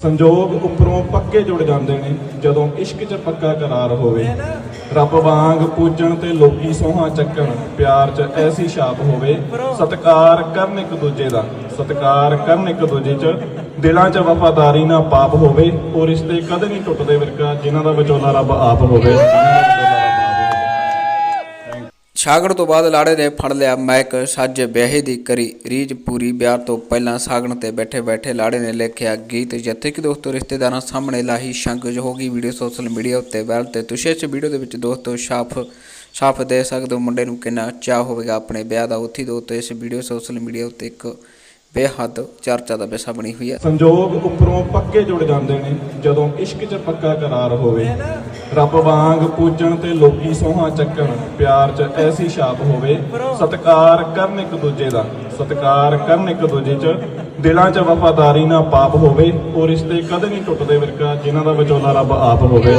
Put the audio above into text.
ਸੰਜੋਗ ਉੱਪਰੋਂ ਪੱਕੇ ਜੁੜ ਜਾਂਦੇ ਨੇ, ਜਦੋਂ ਇਸ਼ਕ 'ਚ ਪੱਕਾ ਕਰਾਰ ਹੋਵੇ। ਰੱਬ ਵਾਂਗ ਪੂਜਣ ਤੇ ਲੋਕੀ ਸੋਹਾਂ ਚੱਕਣ, ਪਿਆਰ 'ਚ ਐਸੀ ਛਾਪ ਹੋਵੇ। ਸਤਕਾਰ ਕਰਨ ਇੱਕ ਦੂਜੇ ਦਾ, ਸਤਕਾਰ ਕਰਨ ਇੱਕ ਦੂਜੇ 'ਚ। ਦਿਲਾਂ 'ਚ ਵਫਾਦਾਰੀ ਨਾ ਪਾਪ ਹੋਵੇ, ਉਹ ਰਿਸ਼ਤੇ ਕਦੇ ਨਹੀਂ ਟੁੱਟਦੇ ਵਿਰਕਾ ਜਿਨ੍ਹਾਂ ਦਾ ਵਿਚੋਲਾ ਰੱਬ ਆਪ ਹੋਵੇ। ਛਾਗਣ ਤੋਂ ਬਾਅਦ ਲਾੜੇ ਨੇ ਫੜ ਲਿਆ ਮੈਕ ਸੱਜ ਵਿਆਹੇ ਦੀ ਕਰੀ ਰੀਝ ਪੂਰੀ। ਵਿਆਹ ਤੋਂ ਪਹਿਲਾਂ ਸਾਗਣ ਤੇ ਬੈਠੇ ਬੈਠੇ ਲਾੜੇ ਨੇ ਲਿਖਿਆ ਗੀਤ। ਜਿੱਥੇ ਕਿ ਦੋਸਤੋ, ਰਿਸ਼ਤੇਦਾਰਾਂ ਸਾਹਮਣੇ ਲਾਹੀ ਸ਼ੰਕ ਜੋ ਹੋ ਗਈ ਵੀਡੀਓ ਸੋਸ਼ਲ ਮੀਡੀਆ ਉੱਤੇ ਵਾਇਰਲ ਤੇ ਤੁਸੀਂ ਇਸ ਵੀਡੀਓ ਦੇ ਵਿੱਚ ਦੋਸਤੋ ਸਾਫ਼ ਸਾਫ਼ ਦੇ ਸਕਦੇ ਹੋ। ਮੁੰਡੇ ਨੂੰ ਕਿੰਨਾ ਚਾਹ ਹੋਵੇਗਾ ਆਪਣੇ ਵਿਆਹ ਦਾ। ਉੱਥੀ ਦੋਸਤੋ ਇਸ ਵੀਡੀਓ ਸੋਸ਼ਲ ਮੀਡੀਆ ਉੱਤੇ ਇੱਕ ਬੇਹੱਦ ਚਰਚਾ ਦਾ ਵਿਸ਼ਾ ਬਣੀ ਹੋਈ ਹੈ। ਸੰਜੋਗ ਉੱਪਰੋਂ ਪੱਕੇ ਜੁੜ ਜਾਂਦੇ ਨੇ, ਜਦੋਂ ਇਸ਼ਕ 'ਚ ਪੱਕਾ ਕਰਾਰ ਹੋਵੇ। ਰੱਬ ਵਾਂਗ ਪੂਜਣ ਤੇ ਲੋਕੀ ਸੋਹਾਂ ਚੱਕਣ, ਪਿਆਰ 'ਚ ਐਸੀ ਛਾਪ ਹੋਵੇ। ਸਤਕਾਰ ਕਰਨ ਇੱਕ ਦੂਜੇ ਦਾ, ਸਤਕਾਰ ਕਰਨ ਇੱਕ ਦੂਜੇ 'ਚ। ਦਿਲਾਂ 'ਚ ਵਫਾਦਾਰੀ ਨਾ ਪਾਪ ਹੋਵੇ, ਉਹ ਰਿਸ਼ਤੇ ਕਦੇ ਨਹੀਂ ਟੁੱਟਦੇ ਵਿਰਕਾ, ਜਿਨ੍ਹਾਂ ਦਾ ਵਿਚੋਲਾ ਰੱਬ ਆਪ ਹੋਵੇ।